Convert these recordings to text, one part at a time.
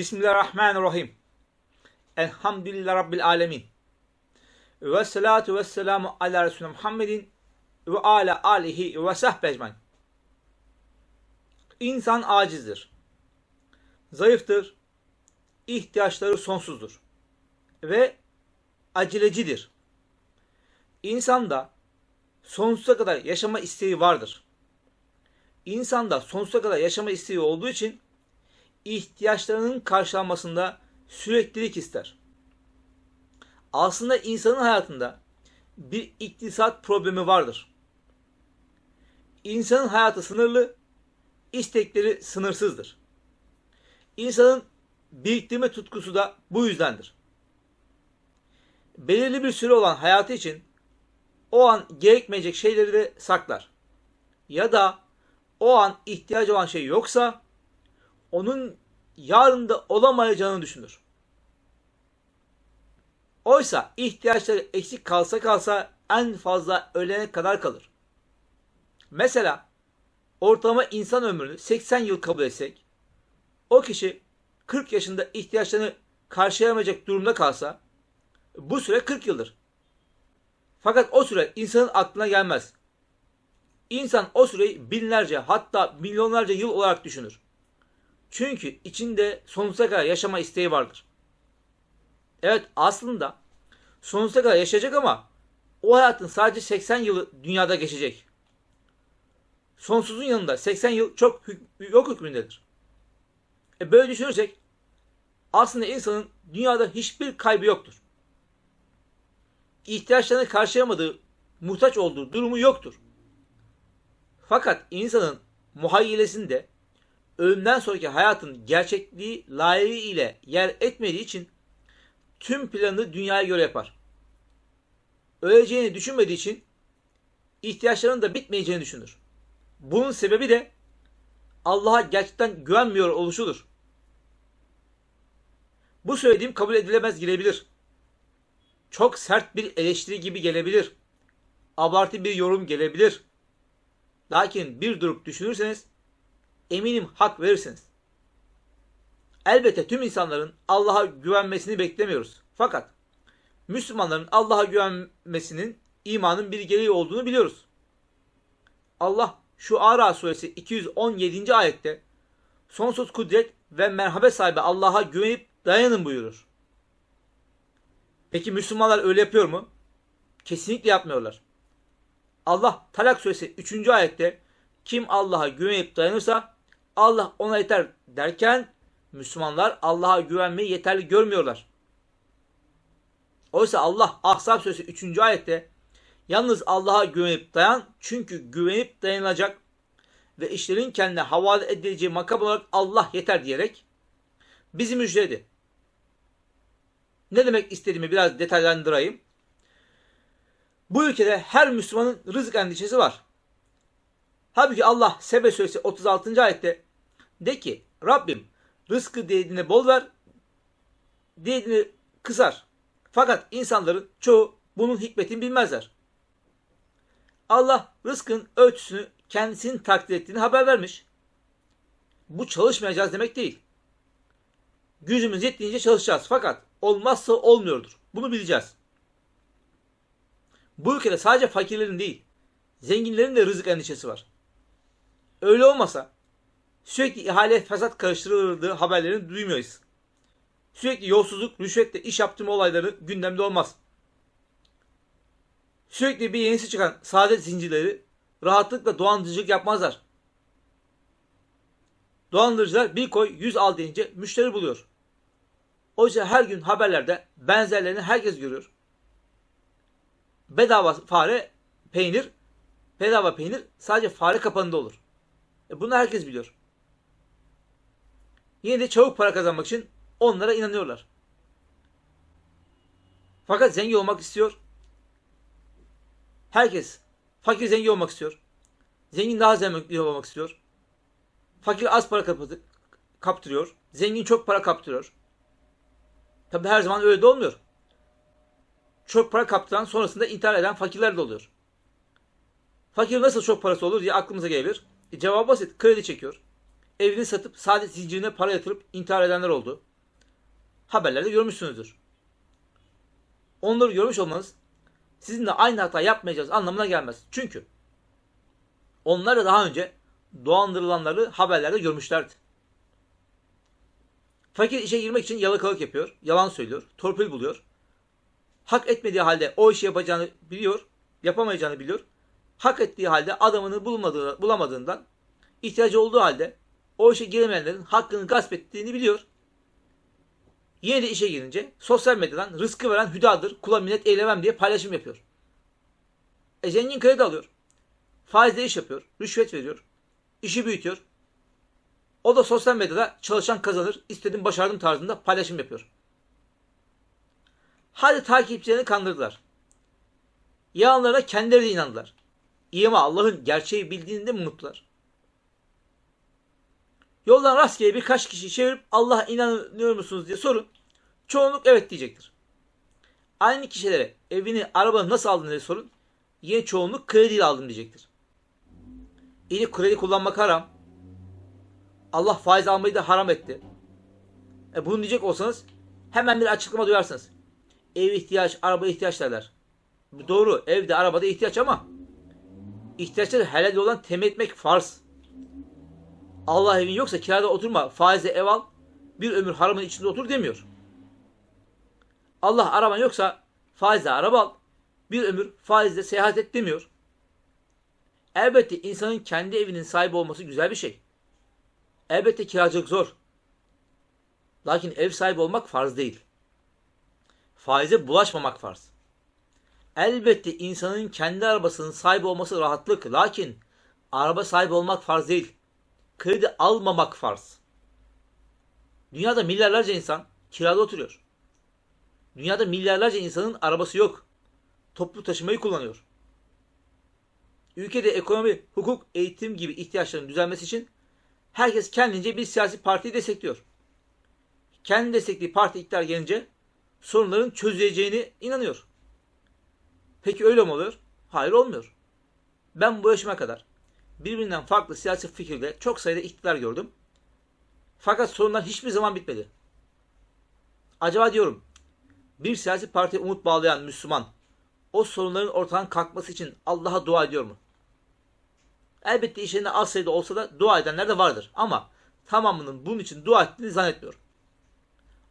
Bismillahirrahmanirrahim. Elhamdülillah Rabbil alemin. Ve salatu ve selamu ala Resulü Muhammedin ve ala alihi ve sahbe. İnsan acizdir. Zayıftır. ihtiyaçları sonsuzdur. Ve acelecidir. İnsanda sonsuza kadar yaşama isteği vardır. İnsanda sonsuza kadar yaşama isteği olduğu için ihtiyaçlarının karşılanmasında süreklilik ister. Aslında insanın hayatında bir iktisat problemi vardır. İnsanın hayatı sınırlı, istekleri sınırsızdır. İnsanın biriktirme tutkusu da bu yüzdendir. Belirli bir süre olan hayatı için o an gerekmeyecek şeyleri de saklar. Ya da o an ihtiyacı olan şey yoksa onun yarında olamayacağını düşünür. Oysa ihtiyaçları eksik kalsa kalsa en fazla ölene kadar kalır. Mesela ortalama insan ömrünü 80 yıl kabul etsek, o kişi 40 yaşında ihtiyaçlarını karşılayamayacak durumda kalsa, bu süre 40 yıldır. Fakat o süre insanın aklına gelmez. İnsan o süreyi binlerce hatta milyonlarca yıl olarak düşünür. Çünkü içinde sonsuza kadar yaşama isteği vardır. Evet aslında sonsuza kadar yaşayacak ama o hayatın sadece 80 yılı dünyada geçecek. Sonsuzun yanında 80 yıl çok hük yok hükmündedir. E böyle düşünürsek aslında insanın dünyada hiçbir kaybı yoktur. İhtiyaçlarını karşılayamadığı, muhtaç olduğu durumu yoktur. Fakat insanın muhayyilesinde ölümden sonraki hayatın gerçekliği layığı ile yer etmediği için tüm planını dünyaya göre yapar. Öleceğini düşünmediği için ihtiyaçlarının da bitmeyeceğini düşünür. Bunun sebebi de Allah'a gerçekten güvenmiyor oluşudur. Bu söylediğim kabul edilemez gelebilir. Çok sert bir eleştiri gibi gelebilir. Abartı bir yorum gelebilir. Lakin bir durup düşünürseniz eminim hak verirsiniz. Elbette tüm insanların Allah'a güvenmesini beklemiyoruz. Fakat Müslümanların Allah'a güvenmesinin imanın bir gereği olduğunu biliyoruz. Allah şu Ara suresi 217. ayette sonsuz kudret ve merhamet sahibi Allah'a güvenip dayanın buyurur. Peki Müslümanlar öyle yapıyor mu? Kesinlikle yapmıyorlar. Allah Talak suresi 3. ayette kim Allah'a güvenip dayanırsa Allah ona yeter derken Müslümanlar Allah'a güvenmeyi yeterli görmüyorlar. Oysa Allah Ahzab suresi 3. ayette yalnız Allah'a güvenip dayan çünkü güvenip dayanılacak ve işlerin kendine havale edileceği makam olarak Allah yeter diyerek bizi müjdeledi. Ne demek istediğimi biraz detaylandırayım. Bu ülkede her Müslümanın rızık endişesi var. Halbuki Allah Sebe suresi 36. ayette de ki Rabbim rızkı dilediğine bol ver, dilediğine kısar. Fakat insanların çoğu bunun hikmetini bilmezler. Allah rızkın ölçüsünü kendisinin takdir ettiğini haber vermiş. Bu çalışmayacağız demek değil. Gücümüz yettiğince çalışacağız. Fakat olmazsa olmuyordur. Bunu bileceğiz. Bu ülkede sadece fakirlerin değil, zenginlerin de rızık endişesi var. Öyle olmasa sürekli ihale fesat karıştırıldığı haberlerini duymuyoruz. Sürekli yolsuzluk, rüşvetle iş yaptırma olayları gündemde olmaz. Sürekli bir yenisi çıkan saadet zincirleri rahatlıkla dolandırıcılık yapmazlar. Dolandırıcılar bir koy 100 al deyince müşteri buluyor. Oysa her gün haberlerde benzerlerini herkes görüyor. Bedava fare peynir, bedava peynir sadece fare kapanında olur. E bunu herkes biliyor. Yine de çabuk para kazanmak için onlara inanıyorlar. Fakat zengin olmak istiyor. Herkes fakir zengin olmak istiyor. Zengin daha zengin olmak istiyor. Fakir az para kaptırıyor. Zengin çok para kaptırıyor. Tabi her zaman öyle de olmuyor. Çok para kaptıran sonrasında intihar eden fakirler de oluyor. Fakir nasıl çok parası olur diye aklımıza gelir. E, cevap basit. Kredi çekiyor. Evini satıp saadet zincirine para yatırıp intihar edenler oldu. haberlerde görmüşsünüzdür. Onları görmüş olmanız sizin de aynı hata yapmayacağınız anlamına gelmez. Çünkü onlar da daha önce dolandırılanları haberlerde görmüşlerdi. Fakir işe girmek için yalakalık yapıyor, yalan söylüyor, torpil buluyor. Hak etmediği halde o işi yapacağını biliyor, yapamayacağını biliyor. Hak ettiği halde adamını bulmadığı, bulamadığından, ihtiyacı olduğu halde o işe giremeyenlerin hakkını gasp ettiğini biliyor. Yine de işe girince sosyal medyadan rızkı veren hüdadır, kula minnet eylemem diye paylaşım yapıyor. E zengin kredi alıyor. Faizle iş yapıyor, rüşvet veriyor, işi büyütüyor. O da sosyal medyada çalışan kazanır, istedim başardım tarzında paylaşım yapıyor. Hadi takipçilerini kandırdılar. Yalanlarına kendileri de inandılar. İyi ama Allah'ın gerçeği bildiğini de mi unuttular? Yoldan rastgele birkaç kişi çevirip Allah'a inanıyor musunuz diye sorun. Çoğunluk evet diyecektir. Aynı kişilere evini, arabanı nasıl aldın diye sorun. Yine çoğunluk krediyle aldım diyecektir. İyi kredi kullanmak haram. Allah faiz almayı da haram etti. E bunu diyecek olsanız hemen bir açıklama duyarsınız. Ev ihtiyaç, araba ihtiyaç derler. Doğru, evde, arabada ihtiyaç ama ihtiyaçları helal olan temin etmek farz. Allah evin yoksa kirada oturma, faizle ev al, bir ömür haramın içinde otur demiyor. Allah araban yoksa faizle araba al, bir ömür faizle seyahat et demiyor. Elbette insanın kendi evinin sahibi olması güzel bir şey. Elbette kiracılık zor. Lakin ev sahibi olmak farz değil. Faize bulaşmamak farz. Elbette insanın kendi arabasının sahibi olması rahatlık. Lakin araba sahibi olmak farz değil. Kredi almamak farz. Dünyada milyarlarca insan kirada oturuyor. Dünyada milyarlarca insanın arabası yok. Toplu taşımayı kullanıyor. Ülkede ekonomi, hukuk, eğitim gibi ihtiyaçların düzelmesi için herkes kendince bir siyasi partiyi destekliyor. Kendi desteklediği parti iktidar gelince sorunların çözüleceğine inanıyor. Peki öyle mi oluyor? Hayır olmuyor. Ben bu yaşıma kadar birbirinden farklı siyasi fikirde çok sayıda iktidar gördüm. Fakat sorunlar hiçbir zaman bitmedi. Acaba diyorum bir siyasi partiye umut bağlayan Müslüman o sorunların ortadan kalkması için Allah'a dua ediyor mu? Elbette işlerinde az sayıda olsa da dua edenler de vardır. Ama tamamının bunun için dua ettiğini zannetmiyorum.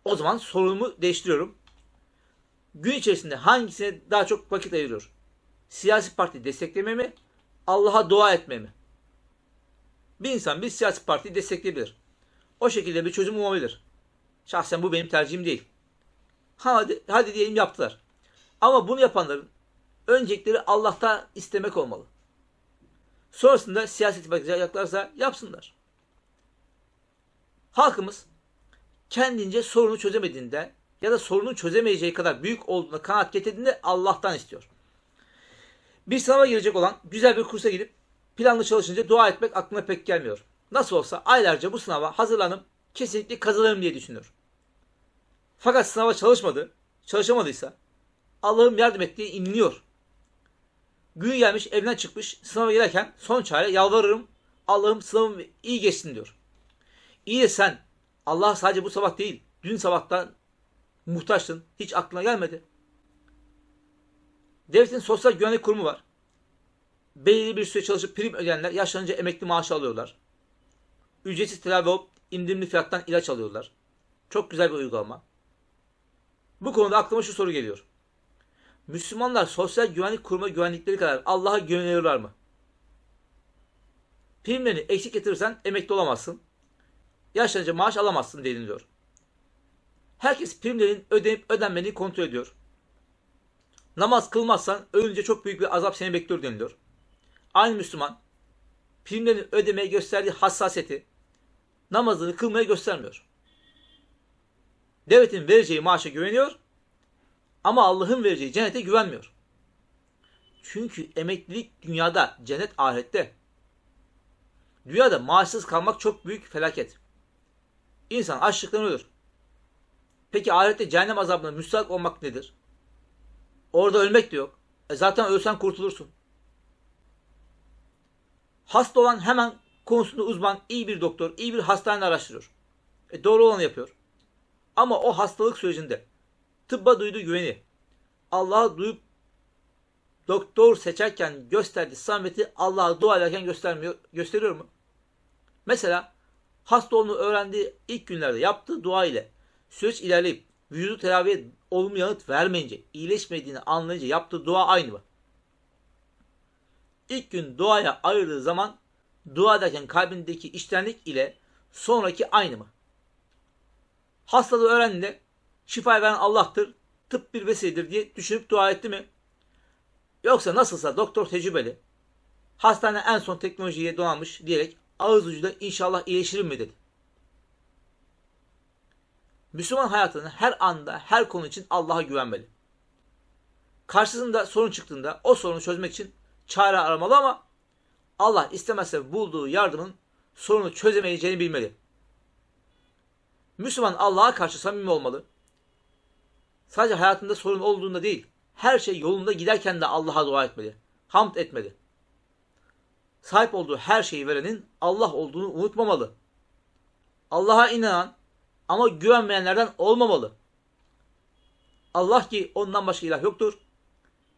O zaman sorunumu değiştiriyorum. Gün içerisinde hangisine daha çok vakit ayırıyor? Siyasi parti destekleme mi? Allah'a dua etme mi? Bir insan bir siyasi partiyi destekleyebilir. O şekilde bir çözüm olabilir. Şahsen bu benim tercihim değil. Hadi, hadi diyelim yaptılar. Ama bunu yapanların öncelikleri Allah'ta istemek olmalı. Sonrasında siyaset bakacaklarsa yapsınlar. Halkımız kendince sorunu çözemediğinde ya da sorunu çözemeyeceği kadar büyük olduğuna kanaat getirdiğinde Allah'tan istiyor. Bir sınava girecek olan güzel bir kursa gidip planlı çalışınca dua etmek aklına pek gelmiyor. Nasıl olsa aylarca bu sınava hazırlanıp kesinlikle kazanırım diye düşünüyor. Fakat sınava çalışmadı, çalışamadıysa Allah'ım yardım ettiği inliyor. Gün gelmiş evden çıkmış sınava girerken son çare yalvarırım Allah'ım sınavım iyi geçsin diyor. İyi de sen Allah sadece bu sabah değil dün sabahtan muhtaçtın. Hiç aklına gelmedi. Devletin sosyal güvenlik kurumu var. Belirli bir süre çalışıp prim ödeyenler yaşlanınca emekli maaşı alıyorlar. Ücretsiz tedavi olup indirimli fiyattan ilaç alıyorlar. Çok güzel bir uygulama. Bu konuda aklıma şu soru geliyor. Müslümanlar sosyal güvenlik kuruma güvenlikleri kadar Allah'a güveniyorlar mı? Primlerini eksik getirirsen emekli olamazsın. Yaşlanınca maaş alamazsın deniliyor. Herkes primlerin ödenip ödenmediğini kontrol ediyor. Namaz kılmazsan ölünce çok büyük bir azap seni bekliyor deniliyor. Aynı Müslüman primlerin ödemeye gösterdiği hassasiyeti namazını kılmaya göstermiyor. Devletin vereceği maaşa güveniyor ama Allah'ın vereceği cennete güvenmiyor. Çünkü emeklilik dünyada, cennet ahirette. Dünyada maaşsız kalmak çok büyük felaket. İnsan açlıktan ölür. Peki ahirette cehennem azabına müstahak olmak nedir? Orada ölmek de yok. E zaten ölsen kurtulursun. Hasta olan hemen konusunda uzman, iyi bir doktor, iyi bir hastane araştırıyor. E doğru olanı yapıyor. Ama o hastalık sürecinde tıbba duyduğu güveni, Allah'a duyup doktor seçerken gösterdiği samimiyeti Allah'a dua ederken göstermiyor, gösteriyor mu? Mesela hasta olduğunu öğrendiği ilk günlerde yaptığı dua ile süreç ilerleyip vücudu tedaviye olumlu yanıt vermeyince, iyileşmediğini anlayınca yaptığı dua aynı mı? İlk gün duaya ayırdığı zaman dua ederken kalbindeki içtenlik ile sonraki aynı mı? Hastalığı öğrendiğinde şifa veren Allah'tır, tıp bir vesiledir diye düşünüp dua etti mi? Yoksa nasılsa doktor tecrübeli, hastane en son teknolojiye donanmış diyerek ağız ucuyla inşallah iyileşirim mi dedi. Müslüman hayatının her anda, her konu için Allah'a güvenmeli. Karşısında sorun çıktığında o sorunu çözmek için çare aramalı ama Allah istemezse bulduğu yardımın sorunu çözemeyeceğini bilmeli. Müslüman Allah'a karşı samimi olmalı. Sadece hayatında sorun olduğunda değil, her şey yolunda giderken de Allah'a dua etmeli. Hamd etmeli. Sahip olduğu her şeyi verenin Allah olduğunu unutmamalı. Allah'a inanan ama güvenmeyenlerden olmamalı. Allah ki ondan başka ilah yoktur.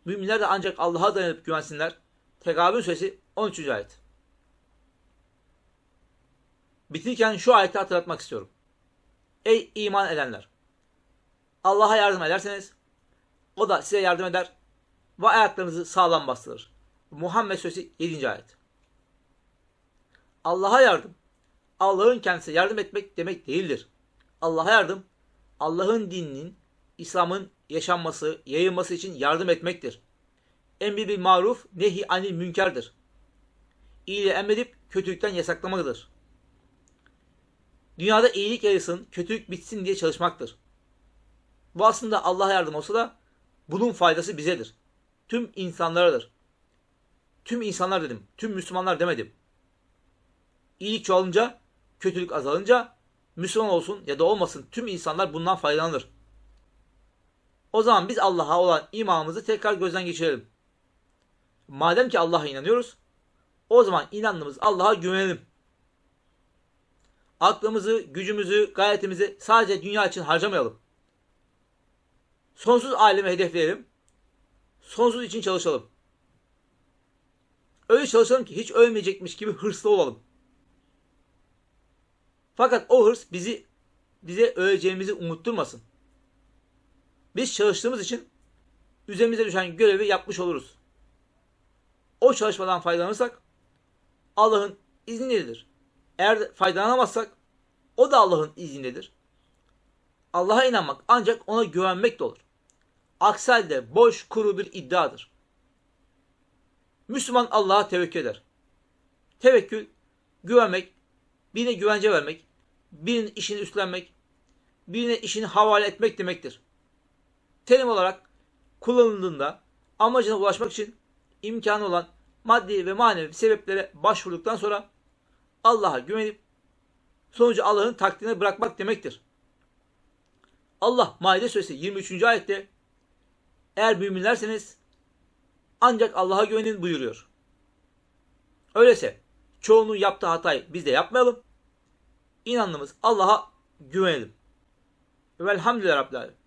Müminler de ancak Allah'a dayanıp güvensinler. Tekabün suresi 13. ayet. Bitirken şu ayeti hatırlatmak istiyorum. Ey iman edenler! Allah'a yardım ederseniz o da size yardım eder ve ayaklarınızı sağlam bastırır. Muhammed Suresi 7. ayet. Allah'a yardım, Allah'ın kendisine yardım etmek demek değildir. Allah'a yardım, Allah'ın dininin, İslam'ın yaşanması, yayılması için yardım etmektir. Emri bil maruf, nehi anil münkerdir. İyiliği emredip kötülükten yasaklamaktır. Dünyada iyilik yayılsın, kötülük bitsin diye çalışmaktır. Bu aslında Allah'a yardım olsa da bunun faydası bizedir. Tüm insanlaradır. Tüm insanlar dedim. Tüm Müslümanlar demedim. İyilik çoğalınca, kötülük azalınca Müslüman olsun ya da olmasın tüm insanlar bundan faydalanır. O zaman biz Allah'a olan imanımızı tekrar gözden geçirelim. Madem ki Allah'a inanıyoruz, o zaman inandığımız Allah'a güvenelim. Aklımızı, gücümüzü, gayretimizi sadece dünya için harcamayalım. Sonsuz alemi hedefleyelim. Sonsuz için çalışalım. Öyle çalışalım ki hiç ölmeyecekmiş gibi hırslı olalım. Fakat o hırs bizi bize öleceğimizi unutturmasın. Biz çalıştığımız için üzerimize düşen görevi yapmış oluruz. O çalışmadan faydalanırsak Allah'ın iznindedir. Eğer faydalanamazsak o da Allah'ın iznindedir. Allah'a inanmak ancak ona güvenmek de olur. Aksi halde boş kuru bir iddiadır. Müslüman Allah'a tevekkül eder. Tevekkül, güvenmek, birine güvence vermek, birinin işini üstlenmek, birine işini havale etmek demektir. Terim olarak kullanıldığında amacına ulaşmak için imkanı olan maddi ve manevi sebeplere başvurduktan sonra Allah'a güvenip sonucu Allah'ın takdirine bırakmak demektir. Allah Maide suresi 23. ayette eğer müminlerseniz ancak Allah'a güvenin buyuruyor. Öyleyse çoğunun yaptığı hatayı biz de yapmayalım. İnandığımız Allah'a güvenelim. Velhamdülillah Rabbil Alemin.